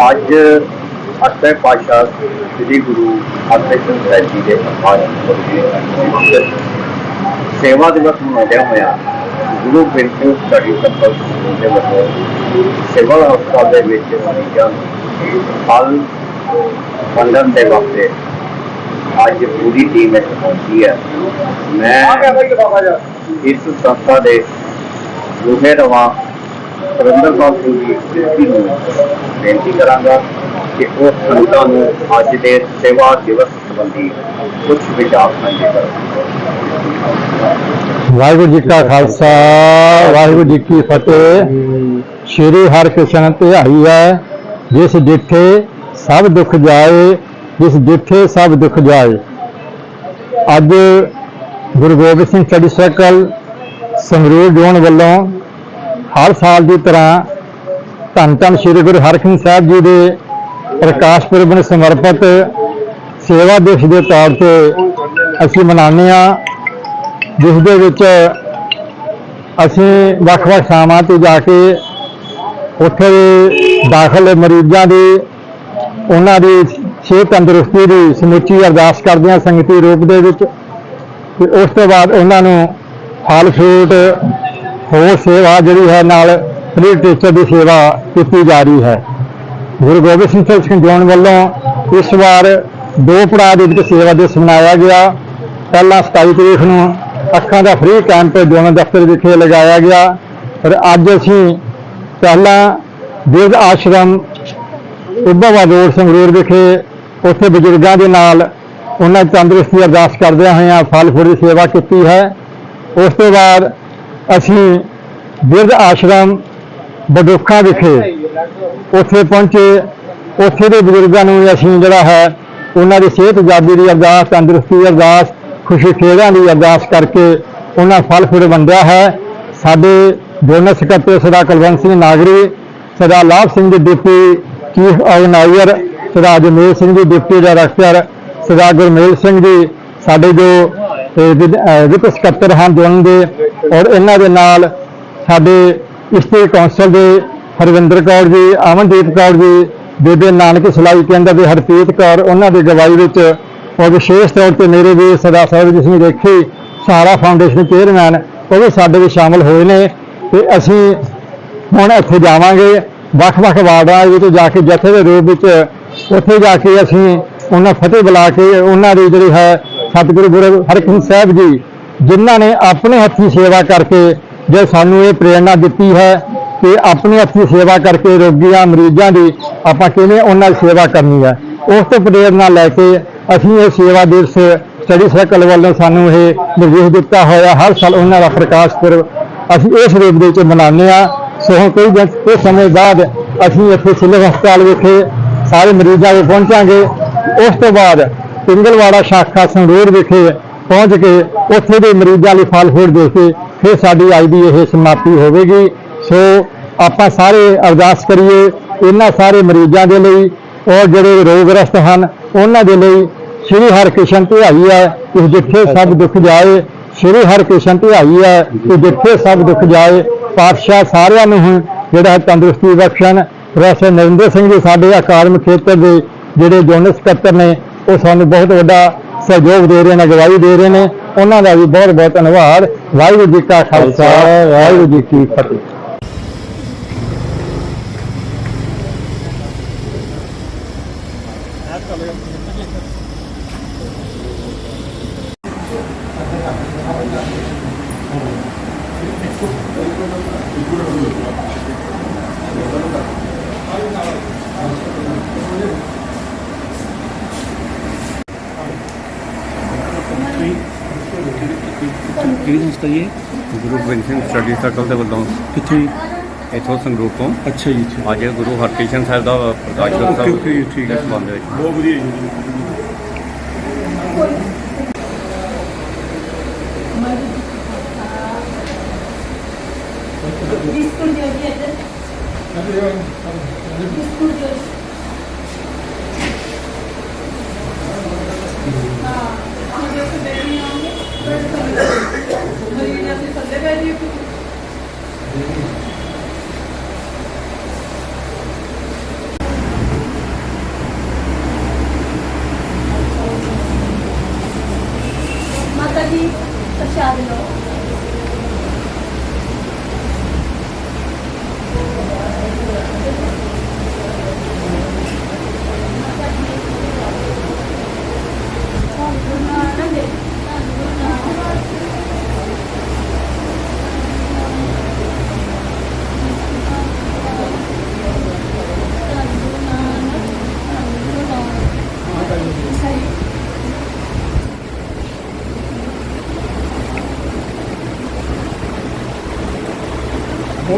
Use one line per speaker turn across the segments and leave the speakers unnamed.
ਅੱਜ ਅੱਠਵੇਂ ਪਾਤਸ਼ਾਹ ਸ੍ਰੀ ਗੁਰੂ ਹਰਕ੍ਰਿਸ਼ਨ ਸਾਹਿਬ ਜੀ ਦੇ ਪੁਰਖੇ ਸੇਵਾ ਦਿਵਸ ਮਨਾਉਂਦਿਆਂ ਹੋਇਆ। ਗੁਰੂ ਗ੍ਰੰਥ ਸਾਹਿਬ ਸਟੱਡੀ ਦੇ ਵੱਲੋਂ ਸਿਵਲ ਹਸਪਤਾਲ ਦੇ ਵਿੱਚ ਮਰੀਜ਼ਾਂ ਨੂੰ ਫਲ ਵੰਡਣ ਦੇ ਵਾਸਤੇ ਅੱਜ ਪੂਰੀ ਟੀਮ ਇੱਥੇ ਪਹੁੰਚੀ ਹੈ। ਮੈਂ ਇਸ ਸੰਸਥਾ ਦੇ ਰੂਹੇ ਰਵਾਂ ਸੁਰਿੰਦਰ ਪਾਲ ਸਿੰਘ ਜੀ ਜੀ ਨੂੰ ਬੇਨਤੀ ਕਰਾਂਗਾ ਕਿ ਉਹ ਸੰਗਤਾਂ ਨੂੰ ਅੱਜ ਦੇ ਸੇਵਾ ਦਿਵਸ ਸੰਬੰਧੀ ਕੁਝ ਵਿਚਾਰ ਸਾਂਝੇ ਕਰਨ।
ਵਾਹਿਗੁਰੂ ਜੀ ਕਾ ਖਾਲਸਾ, ਵਾਹਿਗੁਰੂ ਜੀ ਕੀ ਫਤਿਹ। ਸ਼੍ਰੀ ਹਰਿਕ੍ਰਿਸ਼ਨ ਧਿਆਈ ਹੈ, ਜਿਸ ਜਿੱਥੇ ਸਭ ਦੁੱਖ ਜਾਏ, ਜਿਸ ਜਿੱਥੇ ਸਭ ਦੁੱਖ ਜਾਏ। ਅੱਜ Guru Gobind Singh study circle Sangrur zone ਵੱਲੋਂ ਹਰ ਸਾਲ ਦੀ ਤਰ੍ਹਾਂ ਧੰਨ ਧੰਨ ਸ਼੍ਰੀ ਗੁਰੂ ਹਰਕ੍ਰਿਸ਼ਨ ਸਾਹਿਬ ਜੀ ਦੇ ਪ੍ਰਕਾਸ਼ ਪੁਰਬ ਨੂੰ ਸਮਰਪਿਤ ਸੇਵਾ ਦਿਵਸ ਦੇ ਤੌਰ ਤੇ ਅਸੀਂ ਮਨਾਉਂਦੇ ਹਾਂ, ਜਿਸ ਦੇ ਵਿੱਚ ਅਸੀਂ ਵੱਖ-ਵੱਖ ਥਾਵਾਂ ਤੇ ਜਾ ਕੇ ਉੱਥੇ ਦੇ ਦਾਖਲ ਮਰੀਜ਼ਾਂ ਦੀ, ਉਹਨਾਂ ਦੀ ਸਿਹਤ ਤੰਦਰੁਸਤੀ ਦੀ ਸਮੁੱਚੀ ਅਰਦਾਸ ਕਰਦੇ ਹਾਂ ਸੰਗਤੀ ਰੂਪ ਦੇ ਵਿੱਚ ਤੇ ਉਸ ਤੋਂ ਬਾਅਦ ਉਹਨਾਂ ਨੂੰ ਫਲ ਫਰੂਟ ਹੋਰ ਸੇਵਾ ਜਿਹੜੀ ਹੈ ਨਾਲ ਫਰੀ ਟੀਚਰ ਦੀ ਸੇਵਾ ਕੀਤੀ ਜਾ ਰਹੀ ਹੈ। ਗੁਰੂ ਗੋਬਿੰਦ ਸਿੰਘ ਸਿੰਘ ਜੋਨ ਵੱਲੋਂ ਇਸ ਵਾਰ ਦੋ ਪੜਾਅ ਦੇ ਵਿੱਚ ਸੇਵਾ ਦਿਵਸ ਮਨਾਇਆ ਗਿਆ। ਪਹਿਲਾਂ 27 ਤਰੀਕ ਨੂੰ ਅੱਖਾਂ ਦਾ ਫ੍ਰੀ ਕੈਂਪ ਜੋਨ ਦਫ਼ਤਰ ਵਿਖੇ ਲਗਾਇਆ ਗਿਆ। ਪਰ ਅੱਜ ਅਸੀਂ ਪਹਿਲਾਂ ਬਿਰਧ ਆਸ਼ਰਮ, ਉੱਭਾਵਾ ਰੋਡ ਸੰਗਰੂਰ ਵਿਖੇ ਉੱਥੇ ਬਜ਼ੁਰਗਾਂ ਦੇ ਨਾਲ ਉਹਨਾਂ ਤੰਦਰੁਸਤੀ ਅਰਦਾਸ ਕਰਦਿਆਂ ਹੋਇਆਂ ਫਲ ਫੁੱਲ ਦੀ ਸੇਵਾ ਕੀਤੀ ਹੈ। ਉਸ ਤੋਂ ਬਾਅਦ ਅਸੀਂ ਬਿਰਧ ਆਸ਼ਰਮ ਬਡੋਖਾ ਵਿਖੇ ਉੱਥੇ ਪਹੁੰਚੇ। ਉੱਥੇ ਦੇ ਬਜ਼ੁਰਗਾਂ ਨੂੰ ਵੀ ਅਸੀਂ ਜਿਹੜਾ ਹੈ ਉਹਨਾਂ ਦੀ ਸਿਹਤ ਜਾਬੀ ਦੀ ਅਰਦਾਸ ਤੰਦਰੁਸਤੀ ਅਰਦਾਸ ਖੁਸ਼ੀ ਖੇੜਾਂ ਦੀ ਅਰਦਾਸ ਕਰਕੇ ਉਹਨਾਂ ਫਲ ਫੁੱਲ ਵੰਡਿਆ ਹੈ। ਸਾਡੇ ਜਨਰਲ ਸਕੱਤਰ ਸਦਾ ਕੁਲਵੰਤ ਸਿੰਘ ਨਾਗਰੀ ਸਦਾ ਲਾਭ Singh ji deputy chief organiser ਸਦਾ ਜਮੇਲ ਸਿੰਘ ਜੀ ਡਿਪਟੀ ਡਾਇਰੈਕਟਰ ਸਦਾ ਗੁਰਮੇਲ ਸਿੰਘ ਜੀ ਸਾਡੇ ਜੋ ਅਹ, ਵਿੱਤ ਸਕੱਤਰ ਹਨ ਜੋਨ ਦੇ ਔਰ ਇਹਨਾਂ ਦੇ ਨਾਲ ਸਾਡੇ ਇਸਤੇ ਕੌਂਸਲ ਦੇ ਹਰਵਿੰਦਰ ਕੌਰ ਜੀ, ਅਮਨਦੀਪ ਕੌਰ ਜੀ, ਬੇਬੇ ਨਾਨਕ ਸਲਾਈ ਕੇਂਦਰ ਦੇ ਹਰਪ੍ਰੀਤ ਕੌਰ, ਉਹਨਾਂ ਦੀ ਗਵਾਈ ਵਿੱਚ ਔਰ ਵਿਸ਼ੇਸ਼ ਤੌਰ ਤੇ ਮੇਰੇ ਵੀ ਸਦਾ ਸਾਹਿਬ ਜੀ ਸਿੰਘ ਦੇਖੀ ਸਹਾਰਾ ਫਾਊਂਡੇਸ਼ਨ ਚੇਅਰਮੈਨ ਉਹ ਵੀ ਸਾਡੇ ਵਿੱਚ ਸ਼ਾਮਲ ਹੋਏ ਨੇ ਤੇ ਅਸੀਂ ਹੁਣ ਇੱਥੇ ਜਾਵਾਂਗੇ, ਵੱਖ-ਵੱਖ ਵਾਰਡਾਂ ਵਿੱਚ ਜਾ ਕੇ ਜਥੇ ਦੇ ਰੂਪ ਵਿੱਚ, ਉੱਥੇ ਜਾ ਕੇ ਅਸੀਂ ਉਹਨਾਂ ਫਤਿਹ ਬੁਲਾ ਕੇ ਉਹਨਾਂ ਦੀ ਜਿਹੜੀ ਹੈ ਸਤਿਗੁਰੂ ਗੁਰੂ ਹਰਕ੍ਰਿਸ਼ਨ ਸਾਹਿਬ ਜੀ ਜਿਨ੍ਹਾਂ ਨੇ ਆਪਣੇ ਹੱਥੀਂ ਸੇਵਾ ਕਰਕੇ ਜੇ ਸਾਨੂੰ ਇਹ ਪ੍ਰੇਰਣਾ ਦਿੱਤੀ ਹੈ ਕਿ ਆਪਣੇ ਹੱਥੀਂ ਸੇਵਾ ਕਰਕੇ ਰੋਗੀਆਂ, ਮਰੀਜ਼ਾਂ ਦੀ ਆਪਾਂ ਕਿਵੇਂ ਉਹਨਾਂ ਦੀ ਸੇਵਾ ਕਰਨੀ ਹੈ, ਉਸ ਤੋਂ ਪ੍ਰੇਰਣਾ ਲੈ ਕੇ ਅਸੀਂ ਇਹ ਸੇਵਾ ਦਿਵਸ ਸਟੱਡੀ ਸਰਕਲ ਵੱਲੋਂ ਸਾਨੂੰ ਇਹ ਨਿਰਦੇਸ਼ ਦਿੱਤਾ ਹੋਇਆ ਹਰ ਸਾਲ ਉਹਨਾਂ ਦਾ ਪ੍ਰਕਾਸ਼ ਪੁਰਬ ਅਸੀਂ ਇਸ ਰੂਪ ਦੇ ਵਿੱਚ ਮਨਾਉਂਦੇ ਹਾਂ। ਸੋ ਹੁਣ ਕੋਈ ਦਿਨ ਕੁਝ ਸਮੇਂ ਬਾਅਦ ਅਸੀਂ ਇੱਥੇ ਸਿਵਲ ਹਸਪਤਾਲ ਵਿਖੇ ਸਾਰੇ ਮਰੀਜ਼ਾਂ ਦੇ ਪਹੁੰਚਾਂਗੇ, ਉਸ ਤੋਂ ਬਾਅਦ ਪਿੰਗਲਵਾੜਾ ਸ਼ਾਖਾ ਸੰਗਰੂਰ ਵਿਖੇ ਪਹੁੰਚ ਕੇ ਉੱਥੇ ਦੇ ਮਰੀਜ਼ਾਂ ਲਈ ਫਲ ਫੂਲ ਦੇ ਕੇ ਫਿਰ ਸਾਡੀ ਅੱਜ ਦੀ ਇਹ ਸਮਾਪਤੀ ਹੋਵੇਗੀ। ਸੋ ਆਪਾਂ ਸਾਰੇ ਅਰਦਾਸ ਕਰੀਏ ਇਹਨਾਂ ਸਾਰੇ ਮਰੀਜ਼ਾਂ ਦੇ ਲਈ ਔਰ ਜਿਹੜੇ ਰੋਗਗ੍ਰਸਤ ਹਨ, ਉਹਨਾਂ ਦੇ ਲਈ ਸ਼੍ਰੀ ਹਰਿਕ੍ਰਿਸ਼ਨ ਧਿਆਈ ਹੈ ਕਿ ਜਿੱਥੇ ਸਭ ਦੁੱਖ ਜਾਏ, ਸ਼੍ਰੀ ਹਰਿਕ੍ਰਿਸ਼ਨ ਧਿਆਈ ਹੈ ਕਿ ਜਿੱਥੇ ਸਭ ਦੁੱਖ ਜਾਏ, ਪਾਤਸ਼ਾਹ ਸਾਰਿਆਂ ਨੂੰ ਹੁਣ ਜਿਹੜਾ ਤੰਦਰੁਸਤੀ ਬਖਸ਼ਣ। ਪ੍ਰੋਫੈਸਰ ਨਰਿੰਦਰ ਸਿੰਘ ਜੀ ਸਾਡੇ ਅਕਾਦਮਿਕ ਖੇਤਰ ਦੇ ਜਿਹੜੇ ਜੋਨਲ ਸਕੱਤਰ ਨੇ, ਉਹ ਸਾਨੂੰ ਬਹੁਤ ਵੱਡਾ ਸਹਿਯੋਗ ਦੇ ਰਹੇ ਨੇ, ਅਗਵਾਈ ਦੇ ਰਹੇ ਨੇ। ਉਹਨਾਂ ਦਾ ਵੀ ਬਹੁਤ ਬਹੁਤ ਧੰਨਵਾਦ। ਵਾਹਿਗੁਰੂ ਜੀ ਕਾ ਖਾਲਸਾ, ਵਾਹਿਗੁਰੂ ਜੀ ਕੀ ਫਤਿਹ।
ਕਿਹੜੀ ਸੰਸਥਾ ਜੀ ਇਹ?
ਗੁਰੂ ਗੋਬਿੰਦ ਸਿੰਘ ਸਟੱਡੀ ਸਰਕਲ ਦੇ ਵੱਲੋਂ।
ਕਿੱਥੋਂ ਜੀ?
ਇਥੋਂ ਸੰਗਰੂਰ ਤੋਂ।
ਅੱਛਾ ਜੀ ਅੱਛਾ
ਅੱਜ ਗੁਰੂ ਹਰਕ੍ਰਿਸ਼ਨ ਸਾਹਿਬ ਦਾ ਪ੍ਰਕਾਸ਼
ਓਕੇ,
ਦਿਵਸ
ਓਕੇ ਜੀ, ਠੀਕ ਹੈ।
ਸੰਬੰਧ ਵਿੱਚ।
ਬਹੁਤ ਵਧੀਆ ਜੀ।
হলো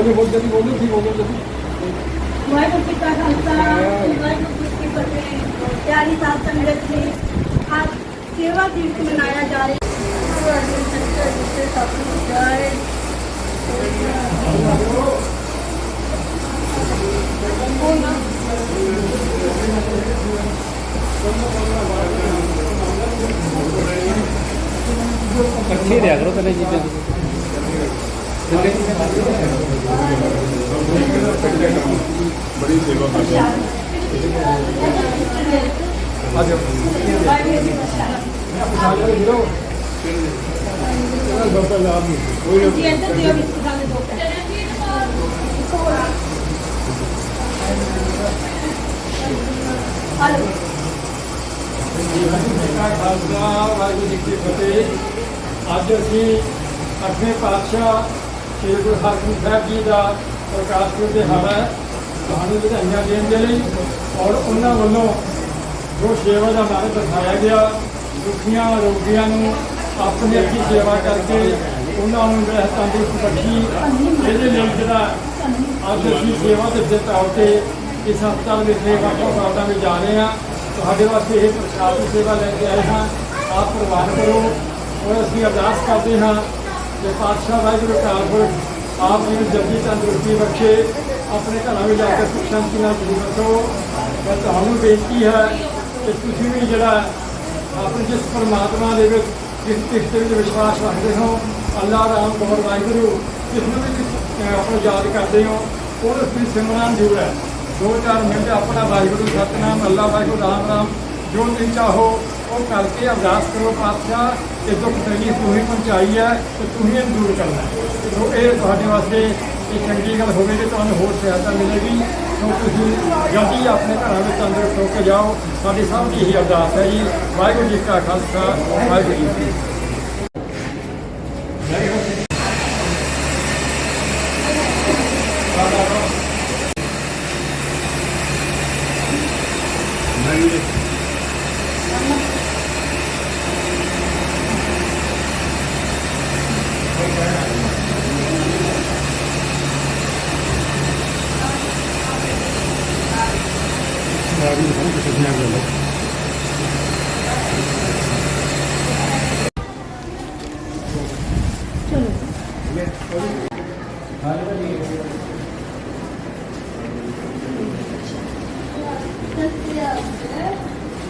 ਬੋਲੋ ਬੋਲ ਜਲਦੀ ਬੋਲੋ ਠੀਕ ਬੋਲੋ ਜਲਦੀ
ਵਾਹਿਗੁਰੂ ਜੀ ਕਾ ਖਾਲਸਾ ਵਾਹਿਗੁਰੂ ਜੀ ਕੀ ਫਤਿਹ। ਪਿਆਰੀ ਸਾਧ ਸੰਗਤ ਜੀ ਅੱਜ ਸੇਵਾ ਦਿਵਸ ਮਨਾਇਆ ਜਾ ਰਿਹਾ। ਹੈ ਵਾਹਿਗੁਰੂ ਜੀ ਸਭ ਨੂੰ ਜਾਏ
ਇਕੱਠੇ ਰਿਆ ਕਰੋ ਪਹਿਲੇ ਜੀ
ਜੀ ਇੱਧਰ ਦਿਓ ਬਿਸਕੁਟਾਂ ਦੇ ਦੋ ਹਲੋ
ਖਾਲਸਾ ਵਾਹਿਗੁਰੂ ਜੀ ਕੀ ਫਤਿਹ ਅੱਜ ਅਸੀਂ ਅੱਠਵੇਂ ਪਾਤਸ਼ਾਹ ਸ੍ਰੀ ਗੁਰੂ ਹਰਗੋਬਿੰਦ ਸਾਹਿਬ ਜੀ ਦਾ ਪ੍ਰਕਾਸ਼ ਦੇ ਹਾਲਾ ਹੈ ਤੁਹਾਨੂੰ ਵਧਾਈਆਂ ਦੇਣ ਦੇ ਲਈ ਔਰ ਉਹਨਾਂ ਵੱਲੋਂ ਜੋ ਸੇਵਾ ਦਾ ਮਾਨ ਦਿਖਾਇਆ ਗਿਆ, ਦੁਖੀਆਂ, ਰੋਗੀਆਂ ਨੂੰ ਆਪਣੇ ਅੱਖੀ ਸੇਵਾ ਕਰਕੇ ਉਹਨਾਂ ਨੂੰ ਜਿਹੜਾ ਤੰਦਰੁਸਤ ਬਖਸ਼ੀ ਇਹਦੇ ਲਈ ਜਿਹੜਾ ਅੱਜ ਅਸੀਂ ਸੇਵਾ ਦੇ ਦੇ ਤੌਰ ਤੇ ਇਸ ਹਸਪਤਾਲ ਵਿੱਚ ਵੱਖ ਵੱਖ ਵਿੱਚ ਜਾ ਰਹੇ ਹਾਂ। ਤੁਹਾਡੇ ਵਾਸਤੇ ਇਹ ਪ੍ਰਸ਼ਾਦ ਦੀ ਸੇਵਾ ਲੈ ਕੇ ਆਏ ਹਾਂ। ਆਪ ਪ੍ਰਵਾਨ ਕਰੋ। ਔਰ ਅਸੀਂ ਅਰਦਾਸ ਕਰਦੇ ਹਾਂ ਕਿ ਪਾਤਸ਼ਾਹ ਵਾਹਿਗੁਰੂ ਅਕਾਲ ਆਪ ਜੀ ਨੂੰ ਜਲਦੀ ਤੰਦਰੁਸਤੀ ਰੱਖੇ ਆਪਣੇ ਘਰਾਂ ਵਿੱਚ ਜਾ ਕੇ ਸੁਖ ਸ਼ਾਂਤੀ ਨਾਲ ਜੀਵਨ ਬਸੋ ਮੈਂ ਤੁਹਾਨੂੰ ਬੇਨਤੀ ਹੈ ਕਿ ਤੁਸੀਂ ਵੀ ਜਿਹੜਾ ਆਪਣੇ ਜਿਸ ਪਰਮਾਤਮਾ ਦੇ ਵਿੱਚ ਜਿਸ ਕਿਸ਼ਤੇ ਵਿੱਚ ਵਿਸ਼ਵਾਸ ਰੱਖਦੇ ਹੋ ਅੱਲਾਹ ਰਾਮ ਕੌਰ ਵਾਹਿਗੁਰੂ ਜਿਸ ਨੂੰ ਵੀ ਤੁਸੀਂ, ਆਪਣਾ ਯਾਦ ਕਰਦੇ ਹੋ ਉਹ ਤੁਸੀਂ ਸਿਮਰਨ ਜ਼ਰੂਰ ਹੈ। ਦੋ ਚਾਰ ਮਿੰਟ ਆਪਣਾ ਵਾਹਿਗੁਰੂ ਸਤਨਾਮ ਅੱਲਾਹ ਵਾਹਿਗੁਰੂ ਰਾਮ ਰਾਮ ਜੋ ਤੁਸੀਂ ਚਾਹੋ ਉਹ ਕਰਕੇ ਅਰਦਾਸ ਕਰੋ ਪਾਤਸ਼ਾਹ ਇਹ ਦੁੱਖ ਤਕਲੀਫ ਤੁਸੀਂ ਪਹੁੰਚਾਈ ਹੈ ਤੇ ਤੁਸੀਂ ਇਹਨੂੰ ਦੂਰ ਕਰਨਾ ਸੋ ਇਹ ਤੁਹਾਡੇ ਵਾਸਤੇ ਇਹ ਚੰਗੀ ਗੱਲ ਹੋਵੇਗੀ, ਤੁਹਾਨੂੰ ਹੋਰ ਸਹਾਇਤਾ ਮਿਲੇਗੀ। ਸੋ ਤੁਸੀਂ ਜਲਦੀ ਆਪਣੇ ਘਰਾਂ ਵਿੱਚ ਤੰਦਰੁਸਤ ਹੋ ਕੇ ਜਾਓ। ਸਾਡੀ ਸਭ ਦੀ ਇਹੀ ਅਰਦਾਸ ਹੈ ਜੀ। ਵਾਹਿਗੁਰੂ ਜੀ ਕਾ ਖਾਲਸਾ, ਵਾਹਿਗੁਰੂ ਜੀ ਕੀ ਫਤਿਹ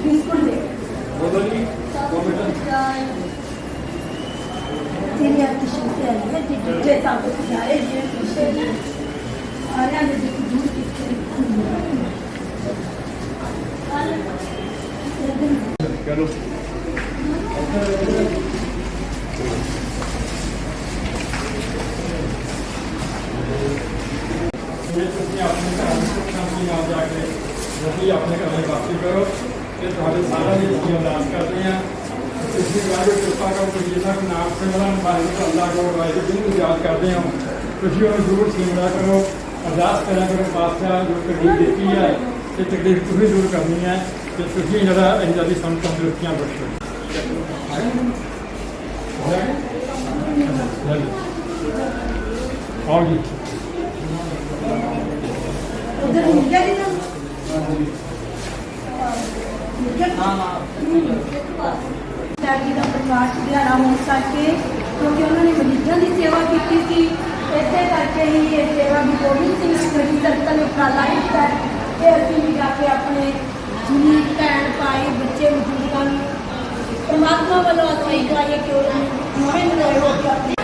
ਬਿਸਕੁਟ ਦੇ
ਬੋਲੋ ਜੀ ਦੋ ਮਿੰਟ
ਤੇਰੀ ਅੱਖੀ ਸ਼ੁਰੂ ਹੈ ਜੀ ਜਿੱਥੇ ਸਭ ਕੁਝ ਜਾਏ ਜੀ ਖੁਸ਼ੀ ਜੀ ਆਰਿਆਂ ਦੇ ਦੁੱਖ ਦੂਰ ਕੀਤੇ
ਚਲੋ ਜੇ ਤੁਸੀਂ ਆਪਣੇ ਘਰ ਵਿੱਚ ਸੁੱਖ ਸ਼ਾਂਤੀ ਨਾਲ ਜਾ ਕੇ ਤੁਸੀਂ ਆਪਣੇ ਘਰ ਵਿੱਚ ਵਾਪਸੀ ਕਰੋ ਤੇ ਤੁਹਾਡੇ ਸਾਰਿਆਂ ਦੀ ਅਸੀਂ ਅਰਦਾਸ ਕਰਦੇ ਹਾਂ ਤੁਸੀਂ ਵਾਹਿਗੁਰੂ ਕਿਰਪਾ ਕਰੋ ਕਿ ਜਿਹਨਾਂ ਨੂੰ ਨਾਮ ਸਿਮਰਨ ਵਾਹਿਗੁਰੂ ਅੱਲਾਹ ਕੋ ਵਾਹਿਗੁਰੂ ਜਿਹਨੂੰ ਯਾਦ ਕਰਦੇ ਹੋ। ਤੁਸੀਂ ਉਹਨੂੰ ਜ਼ਰੂਰ ਸਿਮਰਿਆ ਕਰੋ ਅਰਦਾਸ ਕਰਿਆ ਕਰੋ ਬਾਦਸ਼ਾਹ ਜੋ ਤਕਲੀਫ ਦਿੱਤੀ ਹੈ ਤੇ ਤਕਲੀਫ ਤੁਸੀਂ ਦੂਰ ਕਰਨੀ ਹੈ ਤੇ ਤੁਸੀਂ ਜਿਹੜਾ ਇਹਨਾਂ ਦੀ ਸਾਨੂੰ ਤੰਦਰੁਸਤੀਆਂ ਬਖਸ਼ੋ। ਆਓ ਜੀ।
ਉਧਰ ਮਿਲ ਗਿਆ ਜੀ ਤੁਹਾਨੂੰ ਮਿਲ ਗਿਆ ਸਾਹਿਬ ਜੀ ਦਾ ਪ੍ਰਕਾਸ਼ ਦਿਹਾੜਾ ਹੋਣ ਕਰਕੇ ਕਿਉਂਕਿ ਉਹਨਾਂ ਨੇ ਮਰੀਜ਼ਾਂ ਦੀ ਸੇਵਾ ਕੀਤੀ ਸੀ, ਇਸੇ ਕਰਕੇ ਹੀ ਇਹ ਸੇਵਾ ਵੀ ਗੋਬਿੰਦ ਸਿੰਘ ਸਟੱਡੀ ਸਰਕਲ ਨੇ ਉਪਰਾਲਾ ਕੀਤਾ ਤੇ ਅਸੀਂ ਵੀ ਜਾ ਕੇ ਆਪਣੇ ਜੀ ਭੈਣ, ਭਾਈ, ਬੱਚੇ, ਬਜ਼ੁਰਗਾਂ ਨੂੰ ਪਰਮਾਤਮਾ ਵੱਲੋਂ ਅਸੀਂ ਕਰਾਈਏ ਕਿ ਉਹ ਨਵੇਂ ਨਵੇਂ ਹੋ ਕੇ ਆਪਣੇ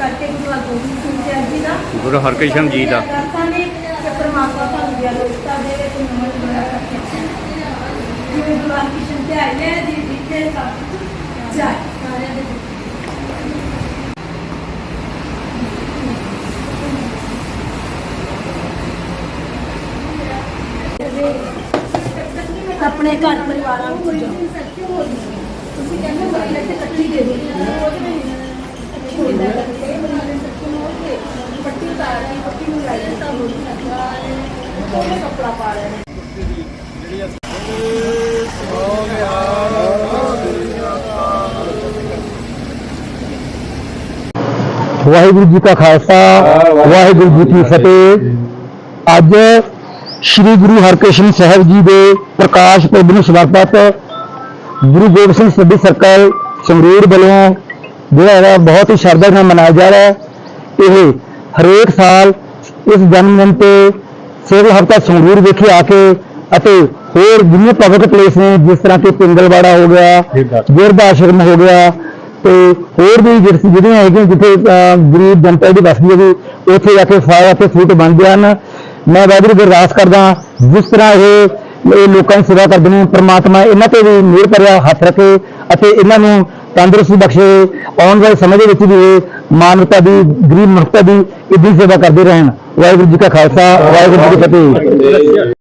ਕਰਕੇ ਗੁਰੂ ਗੋਬਿੰਦ ਸਿੰਘ ਸਾਹਿਬ ਜੀ ਦਾ
ਗੁਰੂ ਹਰਕ੍ਰਿਸ਼ਨ ਜੀ ਦਾ
ਅਰਦਾਸਾਂ ਨੇ ਕਿ ਪ੍ਰਮਾਤਮਾ ਤੁਹਾਨੂੰ ਦਿਆਲੁਤਾ ਦੇਵੇ ਤੇ ਨਮਨ ਬਣਾ ਕਰਕੇ ਜਿਵੇਂ ਗੁਰੂ ਹਰਕ੍ਰਿਸ਼ਨ ਤੇ ਆਏ ਨੇ ਜੀ ਜਿੱਥੇ ਸਭ ਕੁਝ ਜਾਏ ਸਾਰਿਆਂ ਦੇ। ਆਪਣੇ ਘਰ ਪਰਿਵਾਰਾਂ ਨੂੰ ਜਾਓ। ਤੁਸੀਂ ਕਹਿੰਦੇ ਹੋ ਕਿ ਇਕੱਠੀ ਦੇ ਦਿਓ ਉਹਦੇ ਵਿੱਚ ਅੱਛੀ ਹੋ ਜਾਂਦਾ ਹੈ
ਪੱਟੀ ਉਤਾਰ ਕੇ ਪੱਟੀ ਨੂੰ ਲਾਈ ਤਾਂ ਹੋ ਨਹੀਂ ਸਕਦਾ ਉਹਨੇ ਕੱਪੜਾ ਪਾ ਲਿਆ ਨੇ
ਵਾਹਿਗੁਰੂ ਜੀ ਕਾ ਖਾਲਸਾ ਵਾਹਿਗੁਰੂ ਜੀ ਕੀ ਫਤਿਹ ਅੱਜ ਸ੍ਰੀ ਗੁਰੂ ਹਰਕ੍ਰਿਸ਼ਨ ਸਾਹਿਬ ਜੀ ਦੇ ਪ੍ਰਕਾਸ਼ ਪੁਰਬ ਨੂੰ ਸਮਰਪਿਤ ਗੁਰੂ ਗੋਬਿੰਦ ਸਿੰਘ ਸੱਦੀ ਸਰਕਲ ਸੰਗਰੂਰ ਵੱਲੋਂ ਜਿਹੜਾ ਹੈਗਾ ਬਹੁਤ ਹੀ ਸ਼ਰਧਾ ਨਾਲ ਮਨਾਇਆ ਜਾ ਰਿਹਾ ਹੈ ਇਹ ਹਰੇਕ ਸਾਲ ਇਸ ਜਨਮ ਦਿਨ ਤੇ ਸਿਵਲ ਹਸਪਤਾਲ ਸੰਗਰੂਰ ਵਿਖੇ ਆ ਕੇ ਅਤੇ ਹੋਰ ਜਿੰਨੇ ਪਬਲਿਕ ਪਲੇਸ ਨੇ ਜਿਸ ਤਰ੍ਹਾਂ ਕਿ ਪਿੰਗਲਵਾੜਾ ਹੋ ਗਿਆ ਗਿਰਧ ਆਸ਼ਰਮ ਹੋ ਗਿਆ ਤੇ ਹੋਰ ਵੀ ਜਿਹੜੀਆਂ ਹੈਗੀਆਂ ਜਿੱਥੇ ਗਰੀਬ ਜਨਤਾ ਦੀ ਵਸਦੀ ਹੈਗੀ ਉੱਥੇ ਜਾ ਕੇ ਫਾਇਰ ਅਤੇ ਫਰੂਟ ਬਣਦੇ ਹਨ। ਮੈਂ ਵਾਹਿਗੁਰੂ ਦੀ ਅਰਦਾਸ ਕਰਦਾ ਜਿਸ ਤਰ੍ਹਾਂ ਇਹ ਇਹ ਲੋਕਾਂ ਦੀ ਸੇਵਾ ਕਰਦੇ ਨੇ ਪ੍ਰਮਾਤਮਾ ਇਹਨਾਂ ਤੇ ਵੀ ਮਿਹਰ ਭਰਿਆ ਹੱਥ ਰੱਖੇ ਅਤੇ ਇਹਨਾਂ ਨੂੰ ਤੰਦਰੁਸਤੀ ਬਖਸ਼ੇ, ਆਉਣ ਵਾਲੇ ਸਮੇਂ ਦੇ ਵਿੱਚ ਵੀ ਇਹ ਮਾਨਵਤਾ ਦੀ, ਗਰੀਬ ਮਨੁੱਖਤਾ ਦੀ ਇੱਦੀ ਸੇਵਾ ਕਰਦੇ ਰਹਿਣ। ਵਾਹਿਗੁਰੂ ਜੀ ਕਾ ਖਾਲਸਾ, ਵਾਹਿਗੁਰੂ ਜੀ ਕੀ ਫਤਿਹ।